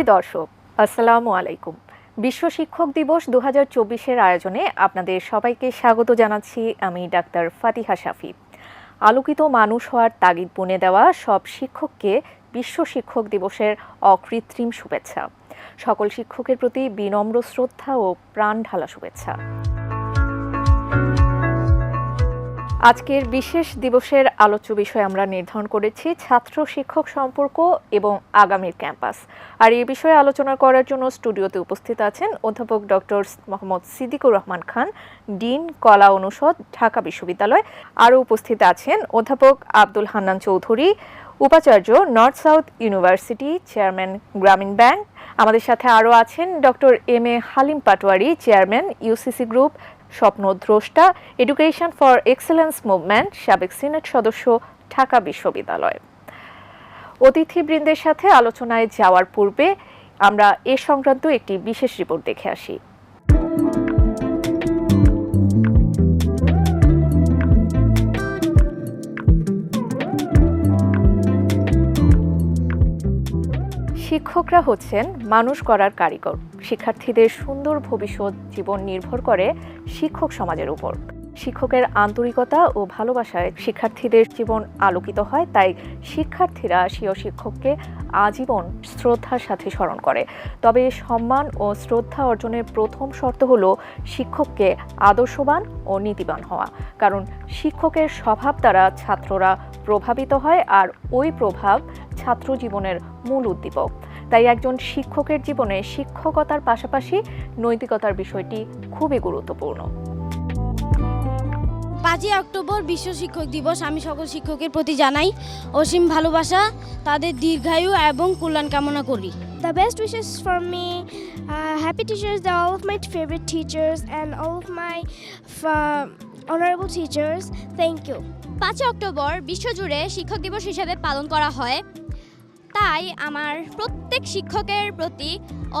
সুধী দর্শক, আসসালামু আলাইকুম। বিশ্ব শিক্ষক দিবস দু হাজার আয়োজনে আপনাদের সবাইকে স্বাগত জানাচ্ছি আমি ডাক্তার ফাতিহা শাফি। আলোকিত মানুষ হওয়ার তাগিদ বুনে দেওয়া সব শিক্ষককে বিশ্ব শিক্ষক দিবসের অকৃত্রিম শুভেচ্ছা। সকল শিক্ষকের প্রতি বিনম্র শ্রদ্ধা ও প্রাণ ঢালা শুভেচ্ছা। আজকের বিশেষ দিবসের আলোচ্য বিষয় আমরা নির্ধারণ করেছি ছাত্র শিক্ষক সম্পর্ক এবং আগামীর ক্যাম্পাস। আর এই বিষয়ে আলোচনা করার জন্য স্টুডিওতে উপস্থিত আছেন অধ্যাপক ডক্টর মোহাম্মদ সিদ্দিকুর রহমান খান, ডিন কলা অনুষদ, ঢাকা বিশ্ববিদ্যালয়। আরও উপস্থিত আছেন অধ্যাপক আব্দুল হান্নান চৌধুরী, উপাচার্য north south university chairman Grameen bank. আমাদের সাথে আরও আছেন doctor M A Halim Patwary, chairman UCC group স্বপ্নদ্রষ্টা education for excellence movement সাবেক সিনেট সদস্য, ঢাকা বিশ্ববিদ্যালয়। অতিথিবৃন্দের সাথে আলোচনায় যাওয়ার পূর্বে আমরা এ সংক্রান্ত একটি বিশেষ রিপোর্ট দেখে আসি। শিক্ষকরা হচ্ছেন মানুষ করার কারিগর। শিক্ষার্থীদের সুন্দর ভবিষ্যৎ জীবন নির্ভর করে শিক্ষক সমাজের উপর। শিক্ষকের আন্তরিকতা ও ভালোবাসায় শিক্ষার্থীদের জীবন আলোকিত হয়, তাই শিক্ষার্থীরা স্বীয় শিক্ষককে আজীবন শ্রদ্ধার সাথে স্মরণ করে। তবে সম্মান ও শ্রদ্ধা অর্জনের প্রথম শর্ত হলো শিক্ষককে আদর্শবান ও নীতিবান হওয়া। কারণ শিক্ষকের স্বভাব দ্বারা ছাত্ররা প্রভাবিত হয়, আর ওই প্রভাব ছাত্র জীবনের মূল উদ্দীপক। তাই একজন শিক্ষকের জীবনে শিক্ষকতার পাশাপাশি নৈতিকতার বিষয়টি খুবই গুরুত্বপূর্ণ। পাঁচই অক্টোবর বিশ্ব শিক্ষক দিবস। আমি সকল শিক্ষকের প্রতি জানাই অসীম ভালোবাসা তাদের দীর্ঘায়ু এবং কল্যাণ কামনা করি। The best wishes for me happy happy the of my favorite teachers and all of my uh, honorable teachers. Thank you. পাঁচই অক্টোবর বিশ্বজুড়ে শিক্ষক দিবস হিসেবে পালন করা হয়। তাই আমার প্রত্যেক শিক্ষকের প্রতি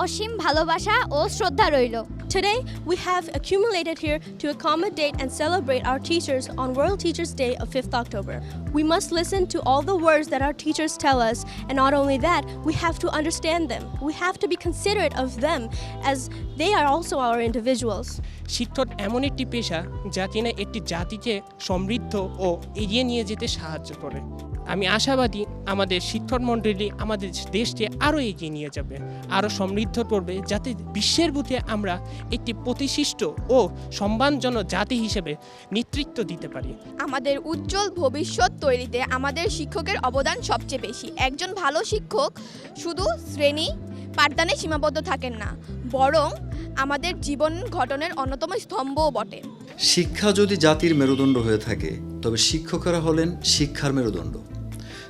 অসীম ভালোবাসা ও শ্রদ্ধা রইল Today, we have accumulated here to accommodate and celebrate our teachers on World Teachers' Day of 5th October. We must listen to all the words that our teachers tell us, and not only that, we have to understand them. We have to be considerate of them as they are also our individuals. শিক্ষক এমন একটি পেশা যা কিনা একটি জাতিকে সমৃদ্ধ ও এগিয়ে নিয়ে যেতে সাহায্য করে আমি আশাবাদী আমাদের শিক্ষক মণ্ডলী আমাদের দেশকে আরও এগিয়ে নিয়ে যাবে, আরও সমৃদ্ধ করবে, যাতে বিশ্বের বুথে আমরা একটি প্রতিশিষ্ট ও সম্মানজনক জাতি হিসেবে নেতৃত্ব দিতে পারি। আমাদের উজ্জ্বল ভবিষ্যৎ তৈরিতে আমাদের শিক্ষকের অবদান সবচেয়ে বেশি। একজন ভালো শিক্ষক শুধু শ্রেণি পাঠদানে সীমাবদ্ধ থাকেন না, বরং আমাদের জীবন ঘটনের অন্যতম স্তম্ভও বটে। শিক্ষা যদি জাতির মেরুদণ্ড হয়ে থাকে, তবে শিক্ষকেরা হলেন শিক্ষার মেরুদণ্ড।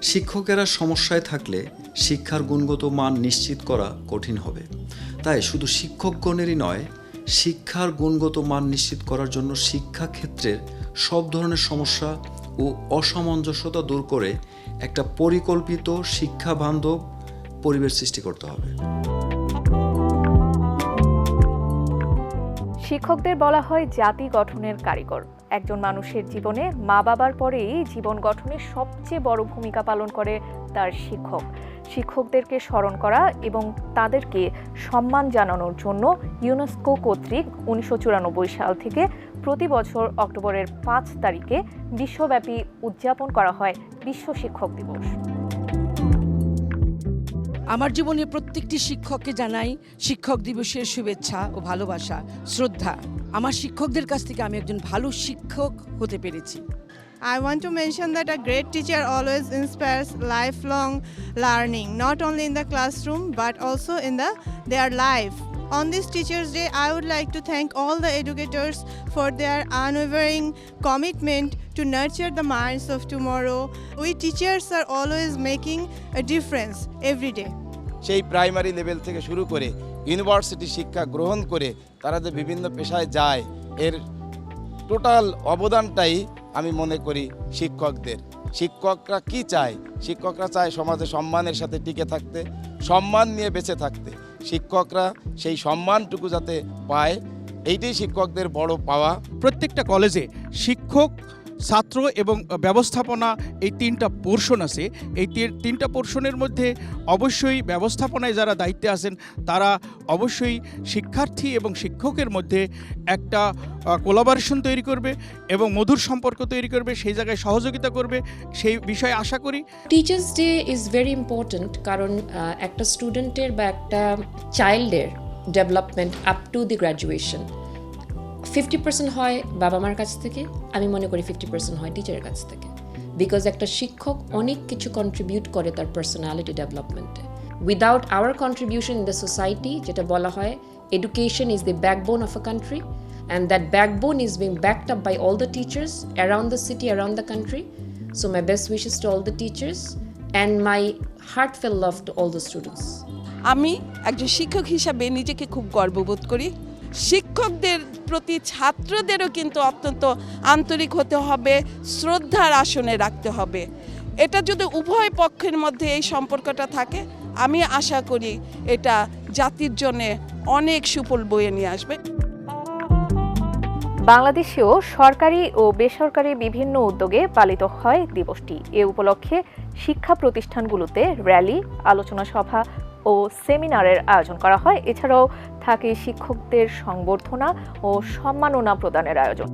শিক্ষকেরা সমস্যায় থাকলে শিক্ষার গুণগত মান নিশ্চিত করা কঠিন হবে। তাই শুধু শিক্ষকগণেরই নয়, শিক্ষার গুণগত মান নিশ্চিত করার জন্য শিক্ষাক্ষেত্রের সব ধরনের সমস্যা ও অসামঞ্জস্যতা দূর করে একটা পরিকল্পিত শিক্ষা বান্ধব পরিবেশ সৃষ্টি করতে হবে। শিক্ষকদের বলা হয় জাতি গঠনের কারিগর। একজন মানুষের জীবনে মা বাবার পরেই জীবন গঠনে সবচেয়ে বড় ভূমিকা পালন করে তার শিক্ষক। শিক্ষকদেরকে স্মরণ করা এবং তাদেরকে সম্মান জানানোর জন্য ইউনেস্কো কর্তৃক উনিশশো চুরানব্বই সাল থেকে প্রতি বছর অক্টোবরের পাঁচ তারিখে বিশ্বব্যাপী উদযাপন করা হয় বিশ্ব শিক্ষক দিবস। আমার জীবনে প্রত্যেকটি শিক্ষককে জানাই শিক্ষক দিবসের শুভেচ্ছা ও ভালোবাসা, শ্রদ্ধা। আমার শিক্ষকদের কাছ থেকে আমি একজন ভালো শিক্ষক হতে পেরেছি। I want to mention that a great teacher always inspires life long learning not only in the classroom but also in the their life On this Teachers' Day, I would like to thank all the educators for their unwavering commitment to nurture the minds of tomorrow. We teachers are always making a difference every day. সেই primary level থেকে শুরু করে university শিক্ষা গ্রহণ করে তারা যে বিভিন্ন পেশায় যায় এর টোটাল অবদানটাই আমি মনে করি শিক্ষকদের শিক্ষকরা কি চায় শিক্ষকরা চায় সমাজে সম্মানের সাথে টিকে থাকতে সম্মান নিয়ে বেঁচে থাকতে শিক্ষকরা সেই সম্মানটুকু যাতে পায় এইটাই শিক্ষকদের বড় পাওয়া। প্রত্যেকটা কলেজে শিক্ষক ছাত্র এবং ব্যবস্থাপনা এই তিনটা পোর্শন আছে। এই তিনটা পোর্শনের মধ্যে অবশ্যই ব্যবস্থাপনায় যারা দায়িত্বে আছেন, তারা অবশ্যই শিক্ষার্থী এবং শিক্ষকের মধ্যে একটা কোলাবারেশন তৈরি করবে এবং মধুর সম্পর্ক তৈরি করবে, সেই জায়গায় সহযোগিতা করবে, সেই বিষয়ে আশা করি। Teachers day is very important কারণ একটা স্টুডেন্টের বা একটা চাইল্ডের development up to the graduation fifty percent হয় বাবা মার কাছ থেকে আমি মনে করি ফিফটি পার্সেন্ট হয় টিচারের কাছ থেকে বিকজ একটা শিক্ষক অনেক কিছু কন্ট্রিবিউট করে তার personality ডেভেলপমেন্টে without our contribution in the society যেটা বলা হয় education is the backbone of a country and that backbone is being backed up by all the teachers around city city, around the country. So, my best wishes to all the teachers and my heartfelt love to all the students. আমি একজন শিক্ষক হিসাবে নিজেকে খুব গর্ববোধ করি শিক্ষকদের প্রতি, ছাত্রদেরও কিন্তু অত্যন্ত আন্তরিক হতে হবে, শ্রদ্ধার আসনে রাখতে হবে। এটা যদি উভয় পক্ষের মধ্যে এই সম্পর্কটা থাকে, আমি আশা করি এটা জাতির জন্যে অনেক সুফল বয়ে নিয়ে আসবে। বাংলাদেশেও সরকারি ও বেসরকারি বিভিন্ন উদ্যোগে পালিত হয় দিবসটি। এ উপলক্ষে শিক্ষা প্রতিষ্ঠানগুলোতে র্যালি, আলোচনা সভা ও সেমিনারের আয়োজন করা হয়। এছাড়াও থাকে শিক্ষকদের সংবর্ধনা ও সম্মাননা প্রদানের আয়োজন।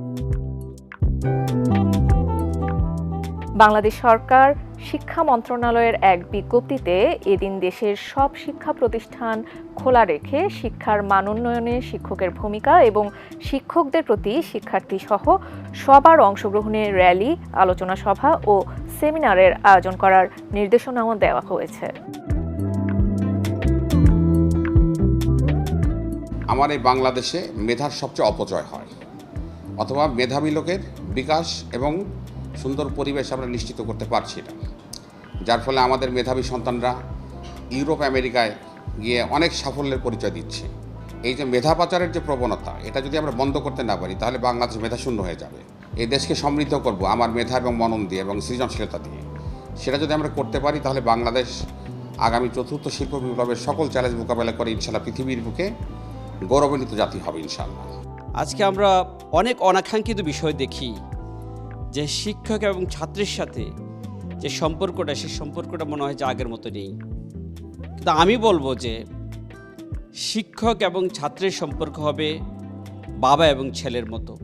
বাংলাদেশ সরকার শিক্ষা মন্ত্রণালয়ের এক বিজ্ঞপ্তিতে এদিন দেশের সব শিক্ষা প্রতিষ্ঠান খোলা রেখে শিক্ষার মান উন্নয়নে শিক্ষকের ভূমিকা এবং শিক্ষকদের প্রতি শিক্ষার্থী সহ সবার অংশগ্রহণের র্যালি, আলোচনা সভা ও সেমিনারের আয়োজন করার নির্দেশনাও দেওয়া হয়েছে। আমার এই বাংলাদেশে মেধার সবচেয়ে অপচয় হয়। অথবা মেধাবী লোকের বিকাশ এবং সুন্দর পরিবেশ আমরা নিশ্চিত করতে পারছি না। যার ফলে আমাদের মেধাবী সন্তানরা ইউরোপ, আমেরিকায় গিয়ে অনেক সাফল্যের পরিচয় দিচ্ছে। এই যে মেধা পাচারের যে প্রবণতা, এটা যদি আমরা বন্ধ করতে না পারি, তাহলে বাংলাদেশ মেধাশূন্য হয়ে যাবে। এই দেশকে সমৃদ্ধ করব আমার মেধা এবং মনন দিয়ে এবং সৃজনশীলতা দিয়ে। সেটা যদি আমরা করতে পারি, তাহলে বাংলাদেশ আগামী চতুর্থ শিল্প বিপ্লবের সকল চ্যালেঞ্জ মোকাবেলা করে ইনশাল্লাহ পৃথিবীর বুকে গৌরবান্বিত জাতি হবে ইনশাল্লাহ আজকে আমরা অনেক অনাকাঙ্ক্ষিত বিষয় দেখি যে শিক্ষক এবং ছাত্রের সাথে যে সম্পর্কটা, সেই সম্পর্কটা মনে হয় যে আগের মতো নেই। কিন্তু আমি বলব যে শিক্ষক এবং ছাত্রের সম্পর্ক হবে বাবা এবং ছেলের মতো।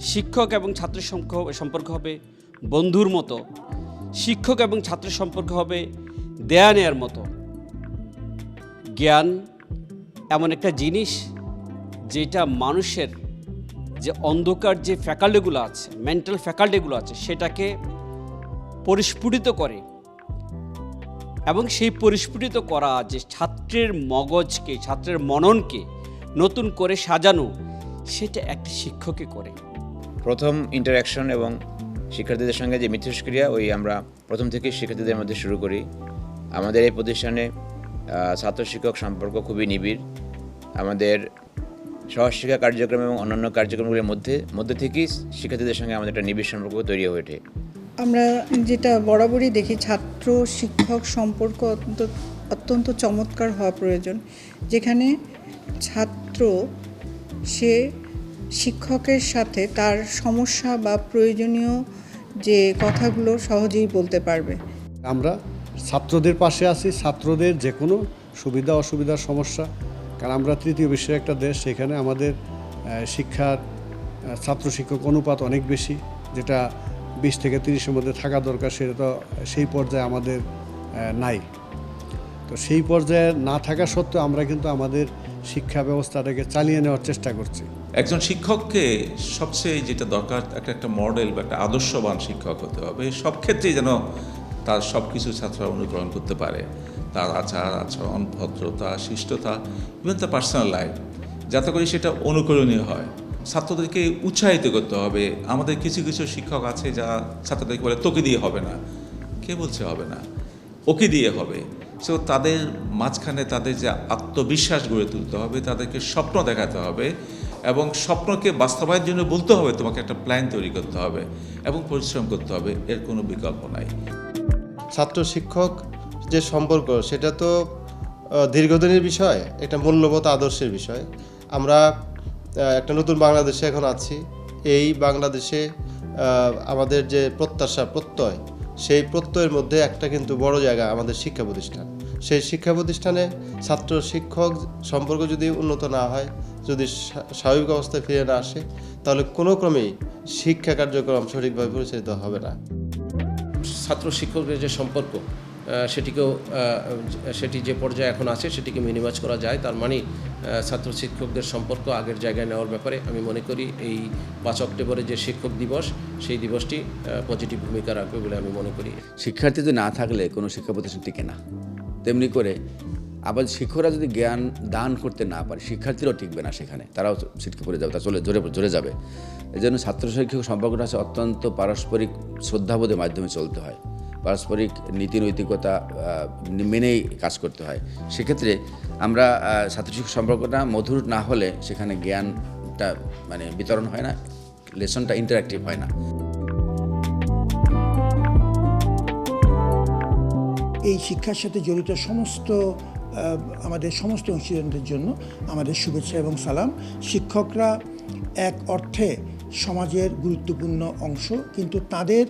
শিক্ষক এবং ছাত্রের সম্প- সম্পর্ক হবে বন্ধুর মতো। শিক্ষক এবং ছাত্রের সম্পর্ক হবে দেয়া নেয়ার মতো। জ্ঞান এমন একটা জিনিস যেটা মানুষের যে অন্ধকার যে ফ্যাকাল্টিগুলো আছে মেন্টাল ফ্যাকাল্টিগুলো আছে, সেটাকে পরিস্ফুটিত করে। এবং সেই পরিস্ফুটিত করা যে ছাত্রের মগজকে, ছাত্রের মননকে নতুন করে সাজানো, সেটা একটা শিক্ষকে করে। প্রথম ইন্টারাকশন এবং শিক্ষার্থীদের সঙ্গে যে মিথস্ক্রিয়া, ওই আমরা প্রথম থেকেই শিক্ষার্থীদের মধ্যে শুরু করি। আমাদের এই প্রতিষ্ঠানে ছাত্র শিক্ষক সম্পর্ক খুবই নিবিড়। আমাদের সহশিক্ষা কার্যক্রম এবং অন্যান্য কার্যক্রমগুলির মধ্যে মধ্যে থেকেই শিক্ষার্থীদের সঙ্গে আমাদের একটা নিবিড় সম্পর্ক তৈরি হয়ে ওঠে। আমরা যেটা বরাবরই দেখি ছাত্র শিক্ষক সম্পর্ক অত্যন্ত অত্যন্ত চমৎকার হওয়া প্রয়োজন। যেখানে ছাত্র সে শিক্ষকের সাথে তার সমস্যা বা প্রয়োজনীয় যে কথাগুলো সহজেই বলতে পারবে। আমরা ছাত্রদের পাশে আছি ছাত্রদের যে কোনো সুবিধা অসুবিধার সমস্যা কারণ আমরা তৃতীয় বিশ্বের একটা দেশ, সেখানে আমাদের শিক্ষার ছাত্র শিক্ষক অনুপাত অনেক বেশি, যেটা বিশ থেকে তিরিশের মধ্যে থাকা দরকার, সেটা তো সেই পর্যায়ে আমাদের নাই। তো সেই পর্যায়ে না থাকা সত্ত্বেও আমরা কিন্তু আমাদের শিক্ষা ব্যবস্থাটাকে চালিয়ে নেওয়ার চেষ্টা করছি। একজন শিক্ষককে সবচেয়ে যেটা দরকার, একটা একটা মডেল বা একটা আদর্শবান শিক্ষক হতে হবে। সব ক্ষেত্রেই যেন তার সব কিছু ছাত্ররা অনুকরণ করতে পারে। তার আচার আচরণ, ভদ্রতা, শিষ্টতা ইভেন তার পার্সোনাল লাইফ যাতে করে সেটা অনুকরণীয় হয়। ছাত্রদেরকে উৎসাহিত করতে হবে। আমাদের কিছু কিছু শিক্ষক আছে যা ছাত্রদেরকে বলে, তোকে দিয়ে হবে না। কে বলছে হবে না? ওকে দিয়ে হবে। সো তাদের মাঝখানে তাদের যে আত্মবিশ্বাস গড়ে তুলতে হবে, তাদেরকে স্বপ্ন দেখাতে হবে এবং স্বপ্নকে বাস্তবায়নের জন্য বলতে হবে, তোমাকে একটা প্ল্যান তৈরি করতে হবে এবং পরিশ্রম করতে হবে। এর কোনো বিকল্প নাই। ছাত্র শিক্ষক যে সম্পর্ক, সেটা তো দীর্ঘদিনের বিষয় একটা মূল্যবোধ আদর্শের বিষয়। আমরা একটা নতুন বাংলাদেশে এখন আছি। এই বাংলাদেশে আমাদের যে প্রত্যাশা, প্রত্যয়, সেই প্রত্যয়ের মধ্যে একটা কিন্তু বড় জায়গা আমাদের শিক্ষা প্রতিষ্ঠান। সেই শিক্ষা প্রতিষ্ঠানে ছাত্র শিক্ষক সম্পর্ক যদি উন্নত না হয়, যদি স্বা- স্বাভাবিক অবস্থায় ফিরে না আসে, তাহলে কোনো ক্রমেই শিক্ষা কার্যক্রম সঠিকভাবে পরিচালিত হবে না। ছাত্র শিক্ষকের যে সম্পর্ক সেটিকেও সেটি যে পর্যায়ে এখন আছে সেটিকে মিনিমাইজ করা যায়। তার মানে ছাত্র শিক্ষকদের সম্পর্ক আগের জায়গায় নেওয়ার ব্যাপারে আমি মনে করি এই পাঁচ অক্টোবরে যে শিক্ষক দিবস, সেই দিবসটি পজিটিভ ভূমিকা রাখবে বলে আমি মনে করি। শিক্ষার্থী যদি না থাকলে কোনো শিক্ষা প্রতিষ্ঠান টিকে না। তেমনি করে আবার শিক্ষকরা যদি জ্ঞান দান করতে না পারে, শিক্ষার্থীরাও টিকবে না সেখানে। তারাও ছিটকে পড়ে যাবে, তারা চলে, জোরে জোরে যাবে। এই জন্য ছাত্র শিক্ষক সম্পর্কটা আছে অত্যন্ত পারস্পরিক শ্রদ্ধাবোধের মাধ্যমে চলতে হয়। পারস্পরিক নীতি নৈতিকতা মেনেই কাজ করতে হয়। সেক্ষেত্রে আমরা ছাত্র শিক্ষক সম্পর্কটা মধুর না হলে সেখানে জ্ঞানটা মানে বিতরণ হয় না, লেসনটা ইন্টারাক্টিভ হয় না। এই শিক্ষার সাথে জড়িত সমস্ত আমাদের সমস্ত অংশীদারদের জন্য আমাদের শুভেচ্ছা এবং সালাম। শিক্ষকরা এক অর্থে সমাজের গুরুত্বপূর্ণ অংশ, কিন্তু তাদের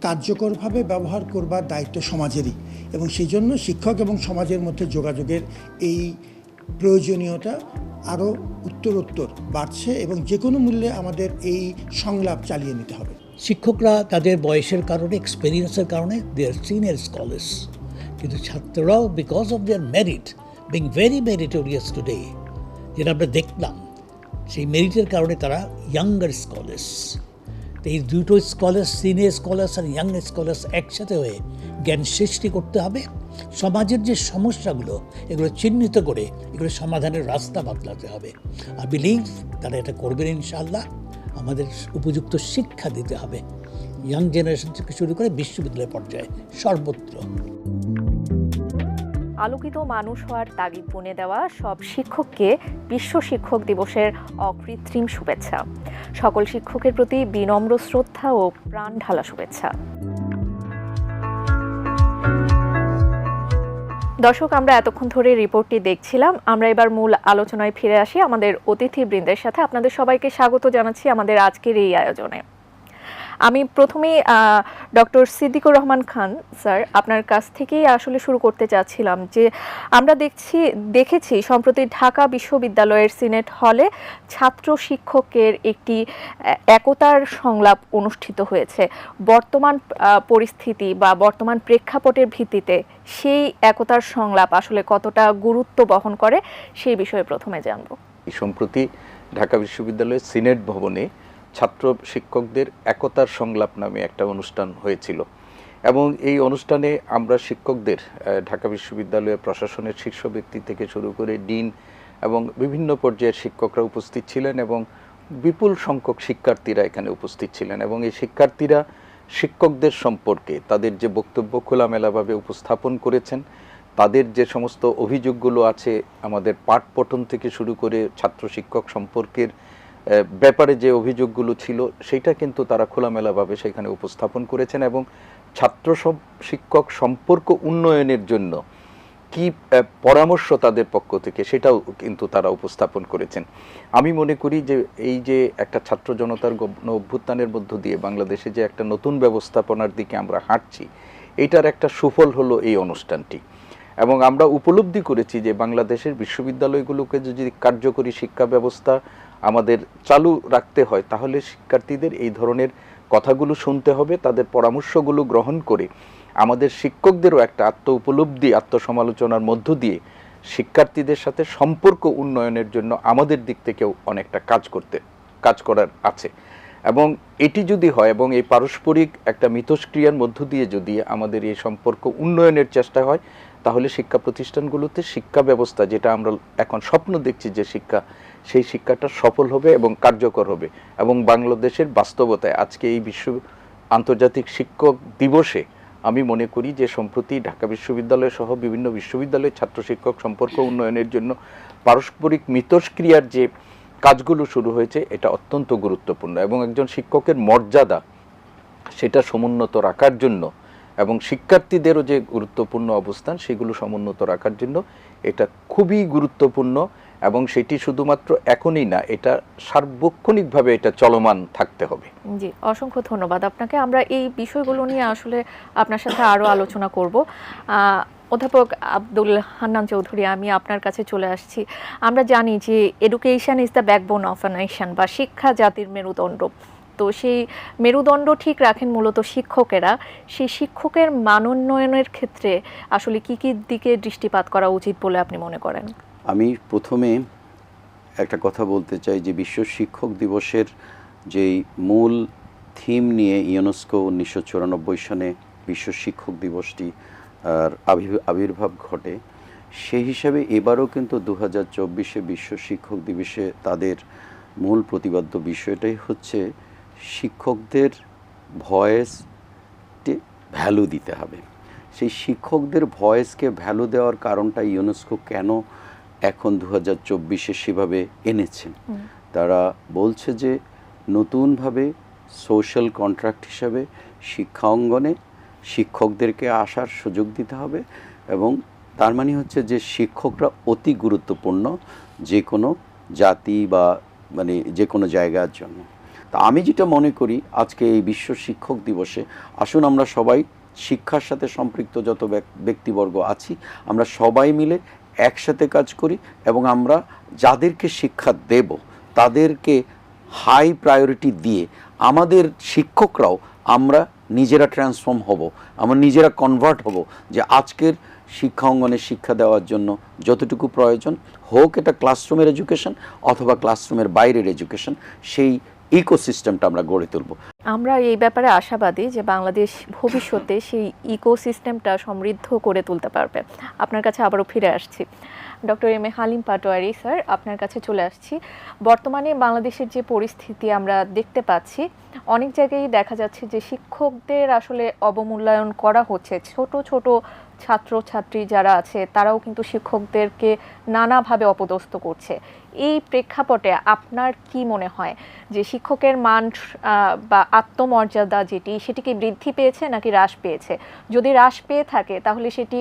কার্যকরভাবে ব্যবহার করবার দায়িত্ব সমাজেরই এবং সেই জন্য শিক্ষক এবং সমাজের মধ্যে যোগাযোগের এই প্রয়োজনীয়তা আরও উত্তরোত্তর বাড়ছে এবং যে কোনো মূল্যে আমাদের এই সংলাপ চালিয়ে নিতে হবে। শিক্ষকরা তাদের বয়সের কারণে এক্সপেরিয়েন্সের কারণে দে আর সিনিয়র স্কলার্স কিন্তু ছাত্ররাও because of their merit being very meritorious today যেটা আমরা দেখলাম, সেই মেরিটের কারণে তারা ইয়াঙ্গার স্কলার্স এই দুটো স্কলার সিনিয়র স্কলার্স আর ইয়াং স্কলার্স একসাথে হয়ে জ্ঞান সৃষ্টি করতে হবে। সমাজের যে সমস্যাগুলো, এগুলো চিহ্নিত করে এগুলো সমাধানের রাস্তা বদলাতে হবে। আর বিলিভ তারা এটা করবেন ইনশাআল্লাহ। আমাদের উপযুক্ত শিক্ষা দিতে হবে। ইয়াং জেনারেশন থেকে শুরু করে বিশ্ববিদ্যালয় পর্যায়ে সর্বত্র। আলোকিত মানুষ হওয়ার তাগিদ বুনে দেওয়া সব শিক্ষককে বিশ্ব শিক্ষক দিবসের অকৃত্রিম শুভেচ্ছা। সকল শিক্ষকের প্রতি বিনম্র শ্রদ্ধা ও প্রাণ ঢালা শুভেচ্ছা। দর্শক, আমরা এতক্ষণ ধরে রিপোর্টটি দেখছিলাম। আমরা এবার মূল আলোচনায় ফিরে আসি। আমাদের অতিথিবৃন্দের সাথে আপনাদের সবাইকে স্বাগত জানাচ্ছি আমাদের আজকের এই আয়োজনে। আমি প্রথমেই ডক্টর সিদ্দিকুর রহমান খান স্যার, আপনার কাছ থেকেই আসলে শুরু করতে চাচ্ছিলাম যে আমরা দেখছি, দেখেছি সম্প্রতি ঢাকা বিশ্ববিদ্যালয়ের সিনেট হলে ছাত্র শিক্ষকের একটি একতার সংলাপ অনুষ্ঠিত হয়েছে। বর্তমান পরিস্থিতি বা বর্তমান প্রেক্ষাপটের ভিত্তিতে সেই একতার সংলাপ আসলে কতটা গুরুত্ব বহন করে সেই বিষয়ে প্রথমে জানব। সম্প্রতি ঢাকা বিশ্ববিদ্যালয়ের সিনেট ভবনে ছাত্র শিক্ষকদের একতার সংলাপ নামে একটা অনুষ্ঠান হয়েছিল। এবং এই অনুষ্ঠানে আমরা শিক্ষকদের ঢাকা বিশ্ববিদ্যালয়ের প্রশাসনের শীর্ষ ব্যক্তি থেকে শুরু করে ডিন এবং বিভিন্ন পর্যায়ের শিক্ষকরা উপস্থিত ছিলেন এবং বিপুল সংখ্যক শিক্ষার্থীরা এখানে উপস্থিত ছিলেন। এবং এই শিক্ষার্থীরা শিক্ষকদের সম্পর্কে তাদের যে বক্তব্য খোলামেলাভাবে উপস্থাপন করেছেন, তাদের যে সমস্ত অভিযোগগুলো আছে, আমাদের পাঠ পঠন থেকে শুরু করে ছাত্র শিক্ষক সম্পর্কের ব্যাপারে যে অভিযোগগুলো ছিল সেটা কিন্তু তারা খোলামেলাভাবে সেখানে উপস্থাপন করেছেন এবং ছাত্র শিক্ষক সম্পর্ক উন্নয়নের জন্য কি পরামর্শ তাদের পক্ষ থেকে সেটাও কিন্তু তারা উপস্থাপন করেছেন। আমি মনে করি যে এই যে একটা ছাত্র জনতার অভ্যুত্থানের মধ্য দিয়ে বাংলাদেশে যে একটা নতুন ব্যবস্থাপনার দিকে আমরা হাঁটছি, এটার একটা সুফল হলো এই অনুষ্ঠানটি। এবং আমরা উপলব্ধি করেছি যে বাংলাদেশের বিশ্ববিদ্যালয়গুলোকে যদি কার্যকরী শিক্ষা ব্যবস্থা আমাদের চালু রাখতে হয়, তাহলে শিক্ষার্থীদের এই ধরনের কথাগুলো শুনতে হবে, তাদের পরামর্শগুলো গ্রহণ করে আমাদের শিক্ষকদেরও একটা আত্ম উপলব্ধি আত্মসমালোচনার মধ্য দিয়ে শিক্ষার্থীদের সাথে সম্পর্ক উন্নয়নের জন্য আমাদের দিক থেকেও অনেকটা কাজ করতে, কাজ করার আছে। এবং এটি যদি হয় এবং এই পারস্পরিক একটা মিথস্ক্রিয়ার মধ্য দিয়ে যদি আমাদের এই সম্পর্ক উন্নয়নের চেষ্টা হয়, তাহলে শিক্ষা প্রতিষ্ঠানগুলোতে শিক্ষা ব্যবস্থা, যেটা আমরা এখন স্বপ্ন দেখছি যে শিক্ষা সেই শিক্ষাটা সফল হবে এবং কার্যকর হবে এবং বাংলাদেশের বাস্তবতায় আজকে এই বিশ্ব আন্তর্জাতিক শিক্ষক দিবসে আমি মনে করি যে সম্প্রতি ঢাকা বিশ্ববিদ্যালয় সহ বিভিন্ন বিশ্ববিদ্যালয়ের ছাত্র শিক্ষক সম্পর্ক উন্নয়নের জন্য পারস্পরিক মিথস্ক্রিয়ার যে কাজগুলো শুরু হয়েছে, এটা অত্যন্ত গুরুত্বপূর্ণ এবং একজন শিক্ষকের মর্যাদা সেটা সমুন্নত রাখার জন্য এবং শিক্ষার্থীদেরও যে গুরুত্বপূর্ণ অবস্থান, সেগুলো সমুন্নত রাখার জন্য এটা খুবই গুরুত্বপূর্ণ এবং সেটি শুধুমাত্র এখনই না, এটা সার্বক্ষণিকভাবে এটা চলমান থাকতে হবে। জি, অসংখ্য ধন্যবাদ আপনাকে। আমরা এই বিষয়গুলো নিয়ে আসলে আপনার সাথে আরও আলোচনা করব। অধ্যাপক আব্দুল হান্নান চৌধুরী, আমি আপনার কাছে চলে আসছি। আমরা জানি যে education is the backbone of a nation বা শিক্ষা জাতির মেরুদণ্ড। তো সেই মেরুদণ্ড ঠিক রাখেন মূলত শিক্ষকেরা। সেই শিক্ষকের মানোন্নয়নের ক্ষেত্রে আসলে কি কি দিকে দৃষ্টিপাত করা উচিত বলে আপনি মনে করেন? আমি প্রথমে একটা কথা বলতে চাই যে বিশ্ব শিক্ষক দিবসের যেই মূল থিম নিয়ে ইউনেস্কো উনিশশো চুরানব্বই সনে বিশ্ব শিক্ষক দিবসটি, আর আবির্ভ- আবির্ভাব ঘটে, সেই হিসাবে এবারও কিন্তু দু হাজার চব্বিশে বিশ্ব শিক্ষক দিবসে তাদের মূল প্রতিবাদ্য বিষয়টাই হচ্ছে শিক্ষকদের ভয়েসটি ভ্যালু দিতে হবে। সেই শিক্ষকদের ভয়েসকে ভ্যালু দেওয়ার কারণটা ইউনেস্কো কেন এখন দু হাজার চব্বিশে সেভাবে এনেছেন তারা বলছে যে নতুনভাবে সোশ্যাল কন্ট্রাক্ট হিসাবে শিক্ষা অঙ্গনে শিক্ষকদেরকে আসার সুযোগ দিতে হবে এবং তার মানে হচ্ছে যে শিক্ষকরা অতি গুরুত্বপূর্ণ যে কোনো জাতি বা মানে যে কোনো জায়গার জন্য। তা আমি যেটা মনে করি, আজকে এই বিশ্ব শিক্ষক দিবসে আসুন আমরা সবাই শিক্ষার সাথে সম্পৃক্ত যত ব্যক- ব্যক্তিবর্গ আছি, আমরা সবাই মিলে একসাথে কাজ করি এবং আমরা যাদেরকে শিক্ষা দেব, তাদেরকে হাই প্রায়োরিটি দিয়ে আমাদের শিক্ষকরাও আমরা নিজেরা ট্রান্সফর্ম হব, আমরা নিজেরা কনভার্ট হব যে আজকের শিক্ষা অঙ্গনে শিক্ষা দেওয়ার জন্য যতটুকু প্রয়োজন, হোক এটা ক্লাসরুমের এডুকেশন অথবা ক্লাসরুমের বাইরের এডুকেশন সেই ইকোসিস্টেমটা আমরা গড়ে তুলব। আমরা এই ব্যাপারে আশাবাদী যে বাংলাদেশ ভবিষ্যতে সেই ইকোসিস্টেমটা সমৃদ্ধ করে তুলতে পারবে। আপনার কাছে আবারও ফিরে আসছি। Doctor M A Halim Patwary, sir, আপনার কাছে চলে আসছি। বর্তমানে বাংলাদেশের যে পরিস্থিতি আমরা দেখতে পাচ্ছি, অনেক জায়গায় দেখা যাচ্ছে যে শিক্ষকদের আসলে অবমূল্যায়ন করা হচ্ছে। ছোট ছোট ছাত্র ছাত্রী যারা আছে, তারাও কিন্তু শিক্ষকদেরকে নানাভাবে অপদস্থ করছে। এই প্রেক্ষাপটে আপনার কি মনে হয়? যে শিক্ষকের মান বা আত্মমর্যাদা যেটি, সেটি কি বৃদ্ধি পেয়েছে নাকি হ্রাস পেয়েছে? যদি হ্রাস পেয়ে থাকে, তাহলে সেটি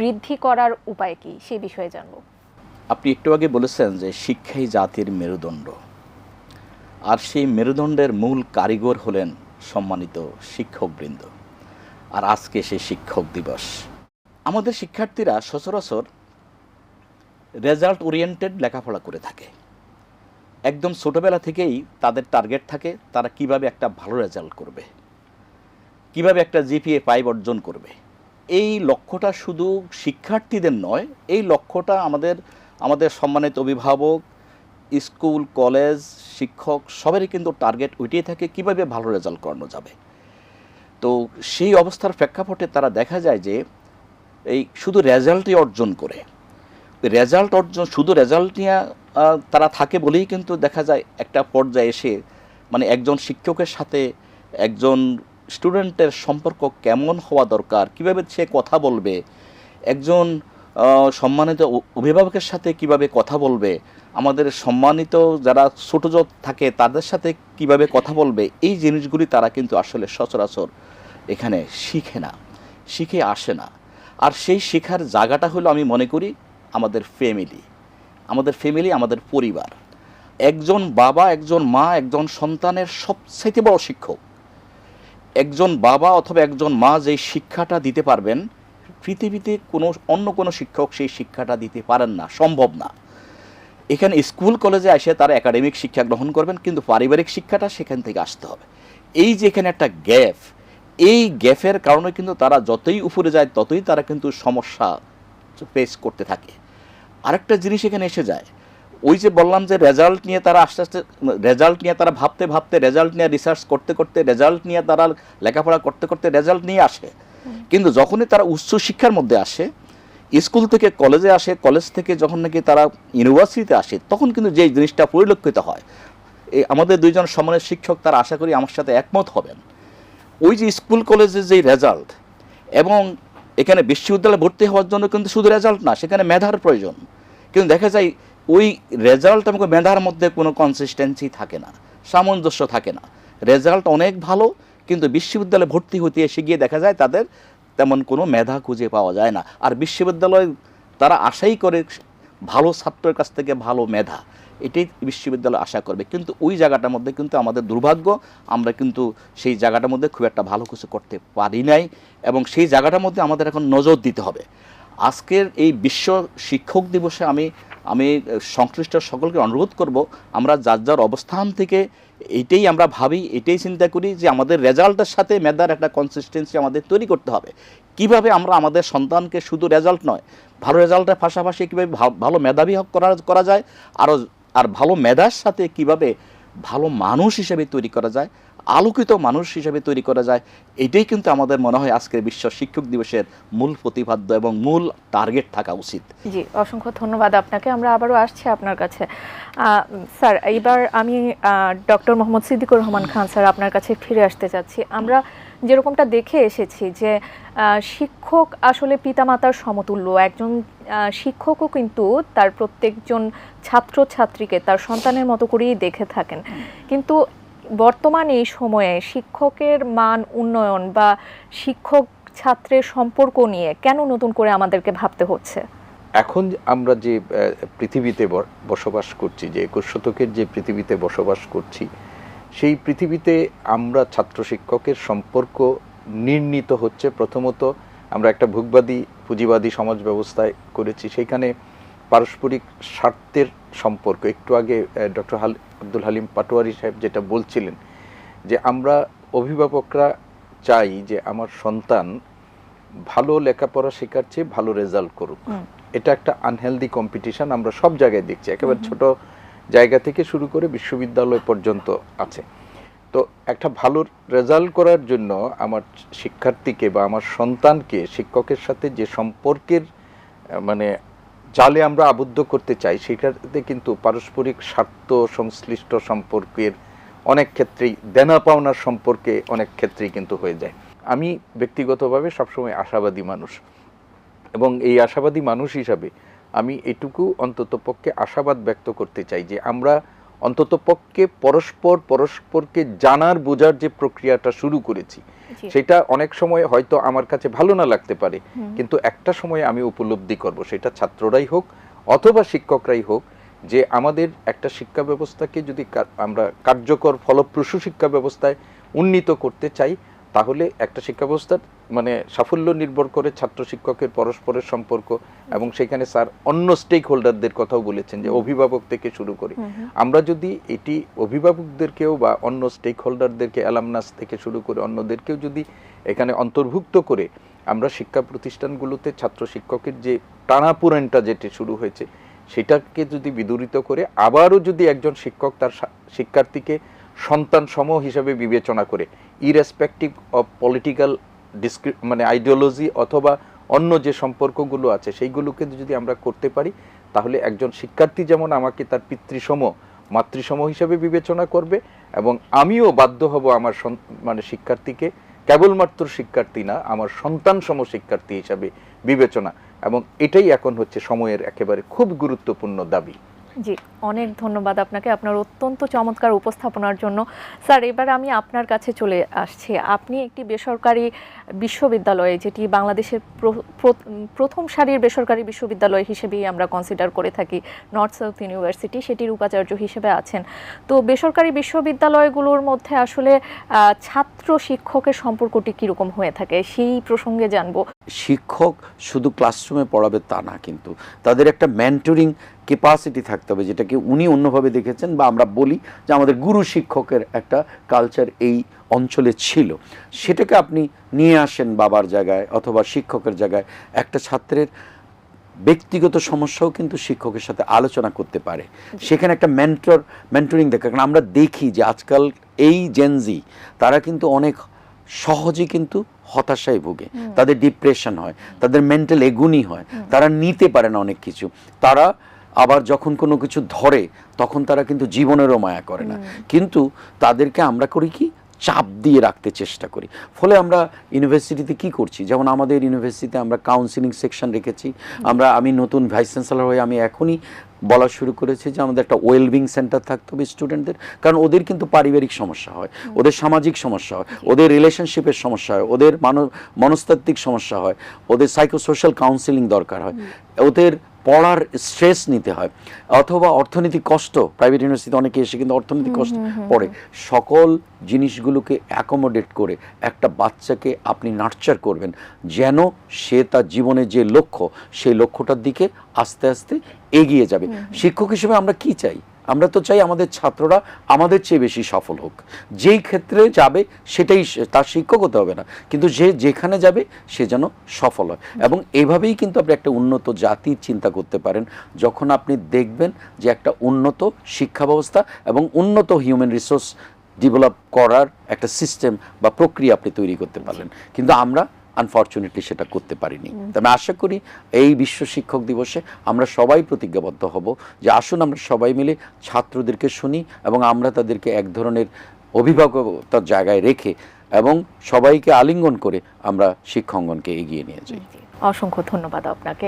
বৃদ্ধি করার উপায় কি? সে বিষয়ে জানব। আপনি একটু আগে বলেছেন যে শিক্ষাই জাতির মেরুদণ্ড। আর সেই মেরুদণ্ডের মূল কারিগর হলেন সম্মানিত শিক্ষকবৃন্দ। আর আজকে সেই শিক্ষক দিবস। আমাদের শিক্ষার্থীরা সচরাচর রেজাল্ট ওরিয়েন্টেড লেখাপড়া করে থাকে। একদম ছোটোবেলা থেকেই তাদের টার্গেট থাকে, তারা কীভাবে একটা ভালো রেজাল্ট করবে, কীভাবে একটা জিপিএ ফাইভ অর্জন করবে। এই লক্ষ্যটা শুধু শিক্ষার্থীদের নয়, এই লক্ষ্যটা আমাদের আমাদের সম্মানিত অভিভাবক, স্কুল, কলেজ, শিক্ষক, সবারই কিন্তু টার্গেট ওইটাই থাকে, কীভাবে ভালো রেজাল্ট করানো যাবে। তো সেই অবস্থার প্রেক্ষাপটে তারা দেখা যায় যে, এই শুধু রেজাল্টই অর্জন করে রেজাল্ট অর্জন শুধু রেজাল্ট নিয়ে তারা থাকে বলেই কিন্তু দেখা যায় একটা পর্যায়ে এসে মানে একজন শিক্ষকের সাথে একজন স্টুডেন্টের সম্পর্ক কেমন হওয়া দরকার, কীভাবে সে কথা বলবে, একজন সম্মানিত অভিভাবকের সাথে কীভাবে কথা বলবে, আমাদের সম্মানিত যারা ছোট থাকে তাদের সাথে কীভাবে কথা বলবে, এই জিনিসগুলি তারা কিন্তু আসলে সচরাচর এখানে শিখে না, শিখে আসে না। আর সেই শেখার জায়গাটা হলো আমি মনে করি আমাদের ফ্যামিলি আমাদের ফ্যামিলি আমাদের পরিবার। একজন বাবা, একজন মা, একজন সন্তানের সবচাইতে বড় শিক্ষক। একজন বাবা অথবা একজন মা যেই শিক্ষাটা দিতে পারবেন, পৃথিবীতে কোনো, অন্য কোনো শিক্ষক সেই শিক্ষাটা দিতে পারেন না, সম্ভব না। এখানে স্কুল, কলেজে এসে তারা একাডেমিক শিক্ষা গ্রহণ করবেন, কিন্তু পারিবারিক শিক্ষাটা সেখান থেকে আসতে হবে। এই যে এখানে একটা গ্যাপ এই গ্যাপের কারণে কিন্তু তারা যতই উপরে যায়, ততই তারা কিন্তু সমস্যা ফেস করতে থাকে। আরেকটা জিনিস এখানে এসে যায়, ওই যে বললাম যে রেজাল্ট নিয়ে তারা আস্তে আস্তে রেজাল্ট নিয়ে তারা ভাবতে ভাবতে রেজাল্ট নিয়ে রিসার্চ করতে করতে রেজাল্ট নিয়ে তারা লেখাপড়া করতে করতে রেজাল্ট নিয়ে আসে। কিন্তু যখনই তারা উচ্চ শিক্ষার মধ্যে আসে, স্কুল থেকে কলেজে আসে, কলেজ থেকে যখন নাকি তারা ইউনিভার্সিটিতে আসে, তখন কিন্তু যে জিনিসটা পরিলক্ষিত হয়, এই আমাদের দুইজন সমানের শিক্ষক তারা আশা করি আমার সাথে একমত হবেন। ওই যে স্কুল কলেজের যেই রেজাল্ট এবং এখানে বিশ্ববিদ্যালয়ে ভর্তি হওয়ার জন্য কিন্তু শুধু রেজাল্ট না, সেখানে মেধার প্রয়োজন। কিন্তু দেখা যায় ওই রেজাল্ট এবং মেধার মধ্যে কোনো কনসিস্টেন্সি থাকে না, সামঞ্জস্য থাকে না। রেজাল্ট অনেক ভালো, কিন্তু বিশ্ববিদ্যালয়ে ভর্তি হতে এসে গিয়ে দেখা যায় তাদের তেমন কোনো মেধা খুঁজে পাওয়া যায় না। আর বিশ্ববিদ্যালয় তারা আশাই করে ভালো ছাত্রের কাছ থেকে ভালো মেধা, এটাই বিশ্ববিদ্যালয় আশা করবে। কিন্তু ওই জায়গাটার মধ্যে কিন্তু আমাদের দুর্ভাগ্য, আমরা কিন্তু সেই জায়গাটার মধ্যে খুব একটা ভালো কিছু করতে পারি নাই এবং সেই জায়গাটার মধ্যে আমাদের এখন নজর দিতে হবে। আজকের এই বিশ্ব শিক্ষক দিবসে আমি আমি সংশ্লিষ্ট সকলকে অনুরোধ করব, আমরা যার যার অবস্থান থেকে এইটাই আমরা ভাবি, এটাই চিন্তা করি যে আমাদের রেজাল্টের সাথে মেধার একটা কনসিস্টেন্সি আমাদের তৈরি করতে হবে। কীভাবে আমরা আমাদের সন্তানকে শুধু রেজাল্ট নয়, ভালো রেজাল্টের পাশাপাশি কীভাবে ভালো মেধাবী হক করা করা যায় আরও আর ভালো মেধার সাথে কীভাবে ভালো মানুষ হিসেবে তৈরি করা যায়, আলোকিত মানুষ হিসেবে তৈরি করা যায়, এটাই কিন্তু আমাদের মনে হয় আজকের বিশ্ব শিক্ষক দিবসের মূল প্রতিপাদ্য এবং মূল টার্গেট থাকা উচিত। জি, অসংখ্য ধন্যবাদ আপনাকে। আমরা আবারও আসছি আপনার কাছে। স্যার, এইবার আমি ডক্টর মোহাম্মদ সিদ্দিকুর রহমান খান স্যার আপনার কাছে ফিরে আসতে চাচ্ছি। আমরা যেরকমটা দেখে এসেছি যে শিক্ষক আসলে পিতামাতার সমতুল্য। একজন শিক্ষকও কিন্তু তার প্রত্যেকজন ছাত্র ছাত্রীকে তার সন্তানের মতো করেই দেখে থাকেন। কিন্তু বর্তমান এই সময়ে শিক্ষকের মান উন্নয়ন বা শিক্ষক ছাত্রের সম্পর্ক নিয়ে কেন নতুন করে আমাদেরকে ভাবতে হচ্ছে? এখন আমরা যে পৃথিবীতে বসবাস করছি, যে একুশ শতকের যে পৃথিবীতে বসবাস করছি সেই পৃথিবীতে আমরা ছাত্র শিক্ষকের সম্পর্ক নির্ণীত হচ্ছে। প্রথমত আমরা একটা ভোগবাদী পুঁজিবাদী সমাজ ব্যবস্থায় করেছি। সেইখানে পারস্পরিক স্বার্থের সম্পর্ক। একটু আগে ডক্টর হাল আব্দুল হালিম পাটোয়ারি সাহেব যেটা বলছিলেন যে আমরা অভিভাবকরা চাই যে আমার সন্তান ভালো লেখাপড়া শেখার চেয়ে ভালো রেজাল্ট করুক। এটা একটা আনহেলদি কম্পিটিশন আমরা সব জায়গায় দেখছি। একেবারে ছোট জায়গা থেকে শুরু করে বিশ্ববিদ্যালয় পর্যন্ত আছে। তো একটা ভালো রেজাল্ট করার জন্য আমার শিক্ষার্থীকে বা আমার সন্তানকে শিক্ষকের সাথে যে সম্পর্কের মানে জালে আমরা আবদ্ধ করতে চাই, সেটাতে কিন্তু পারস্পরিক স্বার্থ, সংশ্লিষ্ট সম্পর্কের অনেক ক্ষেত্রেই, দেনা পাওনার সম্পর্কে অনেক ক্ষেত্রেই কিন্তু হয়ে যায়। আমি ব্যক্তিগতভাবে সবসময় আশাবাদী মানুষ এবং এই আশাবাদী মানুষ হিসাবে আমি এটুকু অন্তত পক্ষে আশাবাদ ব্যক্ত করতে চাই যে আমরা অন্তত পক্ষে পরস্পর পরস্পরকে জানার বোঝার যে প্রক্রিয়াটা শুরু করেছি সেটা অনেক সময় হয়তো আমার কাছে ভালো না লাগতে পারে। কিন্তু একটা সময় আমি উপলব্ধি করব সেটা ছাত্ররাই হোক অথবা শিক্ষকরাই হোক যে আমাদের একটা শিক্ষা ব্যবস্থাকে যদি আমরা কার্যকর ফলপ্রসূ শিক্ষা ব্যবস্থায় উন্নীত করতে চাই তাহলে একটা শিক্ষা ব্যবস্থার মানে সাফল্য নির্ভর করে ছাত্র শিক্ষকের পরস্পরের সম্পর্ক এবং সেখানে স্যার অন্য স্টেক হোল্ডারদের কথাও বলেছেন যে অভিভাবক থেকে শুরু করে। আমরা যদি এটি অভিভাবকদেরকেও বা অন্য স্টেক হোল্ডারদেরকে অ্যালামনাস থেকে শুরু করে অন্যদেরকেও যদি এখানে অন্তর্ভুক্ত করে আমরা শিক্ষা প্রতিষ্ঠানগুলোতে ছাত্র শিক্ষকের যে টানাপুরেনটা যেটি শুরু হয়েছে সেটাকে যদি বিদূরিত করে আবারও যদি একজন শিক্ষক তার শিক্ষার্থীকে সন্তান সম হিসাবে বিবেচনা করে ইরেসপেক্টিভ অফ পলিটিক্যাল ডিসক্রি মানে আইডিওলজি অথবা অন্য যে সম্পর্কগুলো আছে, সেইগুলোকে যদি আমরা করতে পারি, তাহলে একজন শিক্ষার্থী যেমন আমাকে তার পিতৃসম, মাতৃসম হিসাবে বিবেচনা করবে এবং আমিও বাধ্য হব আমার মানে শিক্ষার্থীকে কেবলমাত্র শিক্ষার্থী না, আমার সন্তান সম শিক্ষার্থী হিসাবে বিবেচনা। এবং এটাই এখন হচ্ছে সময়ের একেবারে খুব গুরুত্বপূর্ণ দাবি। জি, অনেক ধন্যবাদ আপনাকে আপনার অত্যন্ত চমৎকার উপস্থাপনার জন্য। স্যার, এবার আমি আপনার কাছে চলে আসছি। আপনি একটি বেসরকারি বিশ্ববিদ্যালয়ে, যেটি বাংলাদেশের প্র- প্র- প্রথম সারির বেসরকারি বিশ্ববিদ্যালয় হিসেবেই আমরা কনসিডার করে থাকি নর্থ সাউথ ইউনিভার্সিটি সেটির উপাচার্য হিসেবে আছেন। তো বেসরকারি বিশ্ববিদ্যালয়গুলোর মধ্যে আসলে ছাত্র শিক্ষকের সম্পর্কটি কীরকম হয়ে থাকে, সেই প্রসঙ্গে জানব। শিক্ষক শুধু ক্লাসরুমে পড়াবে তা না, কিন্তু তাদের একটা মেন্টরিং ক্যাপাসিটি থাকতে হবে যেটাকে উনি অন্যভাবে দেখেছেন বা আমরা বলি যে আমাদের গুরু শিক্ষকের একটা কালচার এই অঞ্চলে ছিল। সেটাকে আপনি নিয়ে আসেন বাবার জায়গায় অথবা শিক্ষকের জায়গায়। একটা ছাত্রের ব্যক্তিগত সমস্যাও কিন্তু শিক্ষকের সাথে আলোচনা করতে পারে। সেখানে একটা মেন্টর মেন্টরিং দেখা কারণ আমরা দেখি যে আজকাল এই জেনজি তারা কিন্তু অনেক সহজেই কিন্তু হতাশায় ভোগে। তাদের ডিপ্রেশন হয় তাদের মেন্টাল এগুনি হয়। তারা নিতে পারে না অনেক কিছু। তারা আবার যখন কোনো কিছু ধরে তখন তারা কিন্তু জীবনেরও মায়া করে না। কিন্তু তাদেরকে আমরা করি কি? চাপ দিয়ে রাখতে চেষ্টা করি। ফলে আমরা ইউনিভার্সিটিতে কি করছি? যেমন আমাদের ইউনিভার্সিটিতে আমরা কাউন্সিলিং সেকশন রেখেছি। আমরা আমি নতুন ভাইস চ্যান্সেলর হয়ে আমি এখনই বলা শুরু করেছি যে আমাদের একটা ওয়েলবিং সেন্টার থাকতে হবে স্টুডেন্টদের কারণ ওদের কিন্তু পারিবারিক সমস্যা হয় ওদের সামাজিক সমস্যা হয় ওদের রিলেশনশিপের সমস্যা হয় ওদের মানব মনস্তাত্ত্বিক সমস্যা হয় ওদের সাইকোসোশ্যাল কাউন্সিলিং দরকার হয়। ওদের পড়ার স্ট্রেস নিতে হয়। অথবা অর্থনৈতিক কষ্ট প্রাইভেট ইউনিভার্সিটিতে অনেকে এসে কিন্তু অর্থনৈতিক কষ্ট পড়ে। সকল জিনিসগুলোকে অ্যাকোমোডেট করে একটা বাচ্চাকে আপনি নার্চার করবেন যেন সে তার জীবনে যে লক্ষ্য সেই লক্ষ্যটার দিকে আস্তে আস্তে এগিয়ে যাবে। শিক্ষক হিসেবে আমরা কি চাই? আমরা তো চাই আমাদের ছাত্ররা আমাদের চেয়ে বেশি সফল হোক। যেই ক্ষেত্রে যাবে সেটাই তার শিক্ষক হতে হবে না। কিন্তু যে যেখানে যাবে সে যেন সফল হয়। এবং এভাবেই কিন্তু আপনি একটা উন্নত জাতির চিন্তা করতে পারেন। যখন আপনি দেখবেন যে একটা উন্নত শিক্ষা ব্যবস্থা এবং উন্নত হিউম্যান রিসোর্স ডেভেলপ করার একটা সিস্টেম বা প্রক্রিয়া আপনি তৈরি করতে পারলেন। কিন্তু আমরা আনফর্চুনেটলি সেটা করতে পারিনি। তবে আশা করি এই বিশ্ব শিক্ষক দিবসে আমরা সবাই প্রতিজ্ঞাবদ্ধ হব যে আসুন আমরা সবাই মিলে ছাত্রদেরকে শুনি এবং আমরা তাদেরকে এক ধরনের অভিভাবকতার জায়গায় রেখে এবং সবাইকে আলিঙ্গন করে আমরা শিক্ষাঙ্গনকে এগিয়ে নিয়ে যাই। অসংখ্য ধন্যবাদ আপনাকে।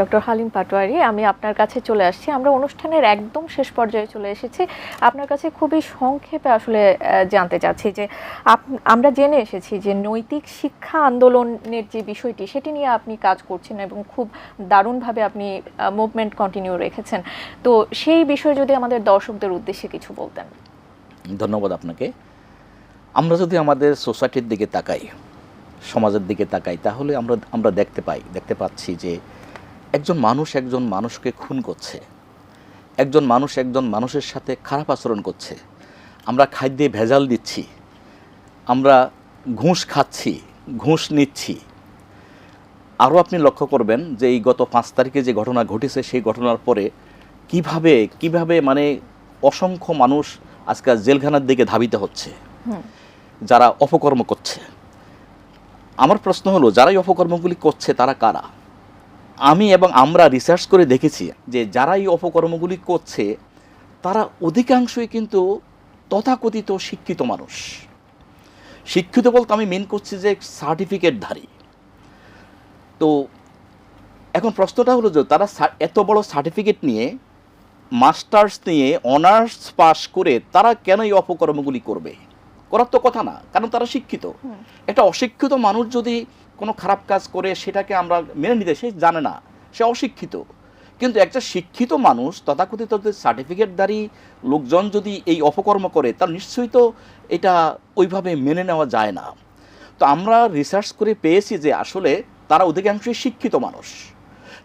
ডক্টর হালিম পাটোয়ারি, আমি আপনার কাছে চলে আসছি। আমরা অনুষ্ঠানের একদম শেষ পর্যায়ে চলে এসেছি। আপনার কাছে খুবই সংক্ষেপে আসলে জানতে চাচ্ছি যে আমরা জেনে এসেছি যে, নৈতিক শিক্ষা আন্দোলনের যে বিষয়টি, সেটি নিয়ে আপনি কাজ করছেন এবং খুব দারুণভাবে আপনি মুভমেন্ট কন্টিনিউ রেখেছেন। তো সেই বিষয়ে যদি আমাদের দর্শকদের উদ্দেশ্যে কিছু বলতেন। ধন্যবাদ আপনাকে। আমরা যদি আমাদের সোসাইটির দিকে তাকাই সমাজের দিকে তাকাই তাহলে আমরা আমরা দেখতে পাই দেখতে পাচ্ছি যে একজন মানুষ একজন মানুষকে খুন করছে। একজন মানুষ একজন মানুষের সাথে খারাপ আচরণ করছে। আমরা খাদ্যে ভেজাল দিচ্ছি। আমরা ঘুষ খাচ্ছি ঘুষ নিচ্ছি। আরও আপনি লক্ষ্য করবেন যে এই গত পাঁচ তারিখে যে ঘটনা ঘটেছে সেই ঘটনার পরে কীভাবে কীভাবে মানে অসংখ্য মানুষ আজকাল জেলখানার দিকে ধাবিত হচ্ছে। যারা অপকর্ম করছে। আমার প্রশ্ন হলো যারা এই অপকর্মগুলি করছে তারা কারা? আমি এবং আমরা রিসার্চ করে দেখেছি যে যারা এই অপকর্মগুলি করছে, তারা অধিকাংশই কিন্তু তথাকথিত শিক্ষিত মানুষ। শিক্ষিত বলতে আমি মেন করছি যে সার্টিফিকেটধারী তো এখন প্রশ্নটা হলো যে তারা এত বড় সার্টিফিকেট নিয়ে মাস্টার্স নিয়ে অনার্স পাস করে তারা কেন এই অপকর্মগুলি করবে? করার তো কথা না কারণ তারা শিক্ষিত। একটা অশিক্ষিত মানুষ যদি কোনো খারাপ কাজ করে সেটাকে আমরা মেনে নিতে সে জানে না সে অশিক্ষিত। কিন্তু একটা শিক্ষিত মানুষ তথাকথিত সার্টিফিকেটধারী লোকজন যদি এই অপকর্ম করে তার নিশ্চয়ই তো এটা ওইভাবে মেনে নেওয়া যায় না। তো আমরা রিসার্চ করে পেয়েছি যে আসলে তারা অধিকাংশই শিক্ষিত মানুষ।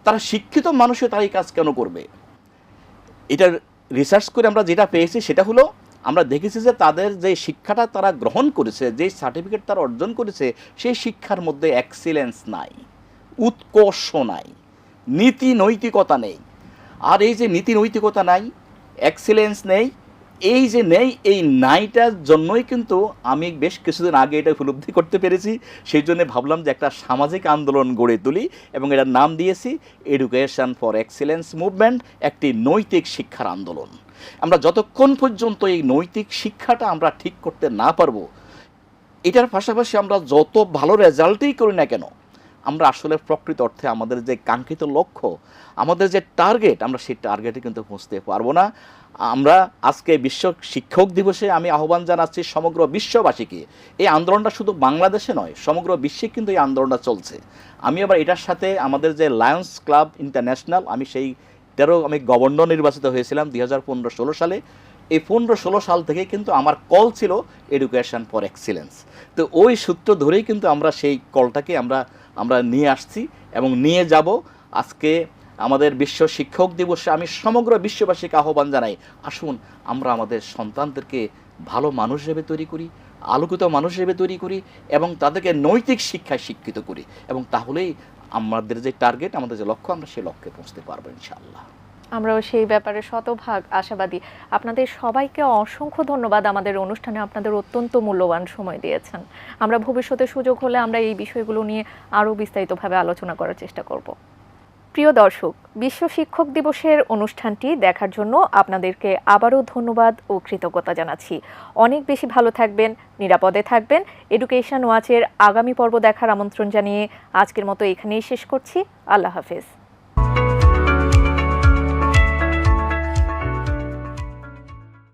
তারা শিক্ষিত মানুষে তারা এই কাজ কেন করবে? এটার রিসার্চ করে আমরা যেটা পেয়েছি সেটা হলো আমরা দেখেছি যে তাদের যে শিক্ষাটা তারা গ্রহণ করেছে, যে সার্টিফিকেট তারা অর্জন করেছে, সেই শিক্ষার মধ্যে এক্সিলেন্স নাই, উৎকর্ষ নাই, নীতি নৈতিকতা নেই। আর এই যে নীতি নৈতিকতা নাই এক্সিলেন্স নেই, এই যে নেই, এই নাইটার জন্যই কিন্তু আমি বেশ কিছুদিন আগে এটা উপলব্ধি করতে পেরেছি। সেই জন্য ভাবলাম যে একটা সামাজিক আন্দোলন গড়ে তুলি এবং এটার নাম দিয়েছি এডুকেশন ফর এক্সিলেন্স মুভমেন্ট একটি নৈতিক শিক্ষার আন্দোলন। আমরা যতক্ষণ পর্যন্ত এই নৈতিক শিক্ষাটা আমরা ঠিক করতে না পারব, এটার পাশাপাশি আমরা যত ভালো রেজাল্টই করি না কেন, আমরা আসলে প্রকৃত অর্থে আমাদের যে কাঙ্ক্ষিত লক্ষ্য, আমাদের যে টার্গেট, আমরা সেই টার্গেটে কিন্তু পৌঁছতে পারব না। আমরা আজকে বিশ্ব শিক্ষক দিবসে আমি আহ্বান জানাচ্ছি সমগ্র বিশ্ববাসীকে, এই আন্দোলনটা শুধু বাংলাদেশে নয়, সমগ্র বিশ্বে কিন্তু এই আন্দোলনটা চলছে। আমি আবার এটার সাথে আমাদের যে লায়ন্স ক্লাব ইন্টারন্যাশনাল আমি সেই তেরো, আমি গভর্নর নির্বাচিত হয়েছিলাম দুই হাজার পনেরো ষোলো সালে। এই পনেরো ষোলো সাল থেকে কিন্তু আমার কল ছিল এডুকেশন ফর এক্সিলেন্স তো ওই সূত্র ধরেই কিন্তু আমরা সেই কলটাকে আমরা আমরা নিয়ে আসছি এবং নিয়ে যাব। আজকে আমাদের বিশ্ব শিক্ষক দিবসে আমি সমগ্র বিশ্ববাসীকে আহ্বান জানাই, আসুন আমরা আমাদের সন্তানদেরকে ভালো মানুষ হিসেবে তৈরি করি, আলোকিত মানুষ হিসেবে তৈরি করি এবং তাদেরকে নৈতিক শিক্ষায় শিক্ষিত করি এবং তাহলেই আমাদের যে টার্গেট আমাদের যে লক্ষ্য, আমরা সেই লক্ষ্যে পৌঁছতে পারব ইনশাআল্লাহ। আমরাও সেই ব্যাপারে শতভাগ আশাবাদী। আপনাদের সবাইকে অসংখ্য ধন্যবাদ আমাদের অনুষ্ঠানে আপনাদের অত্যন্ত মূল্যবান সময় দিয়েছেন। আমরা ভবিষ্যতে সুযোগ হলে আমরা এই বিষয়গুলো নিয়ে আরও বিস্তারিতভাবে আলোচনা করার চেষ্টা করব। প্রিয় দর্শক, বিশ্ব শিক্ষক দিবসের অনুষ্ঠানটি দেখার জন্য আপনাদেরকে আবারও ধন্যবাদ ও কৃতজ্ঞতা জানাচ্ছি। অনেক বেশি ভালো থাকবেন, নিরাপদে থাকবেন। এডুকেশন ওয়াচের আগামী পর্ব দেখার আমন্ত্রণ জানিয়ে আজকের মতো এখানেই শেষ করছি। আল্লাহ হাফেজ।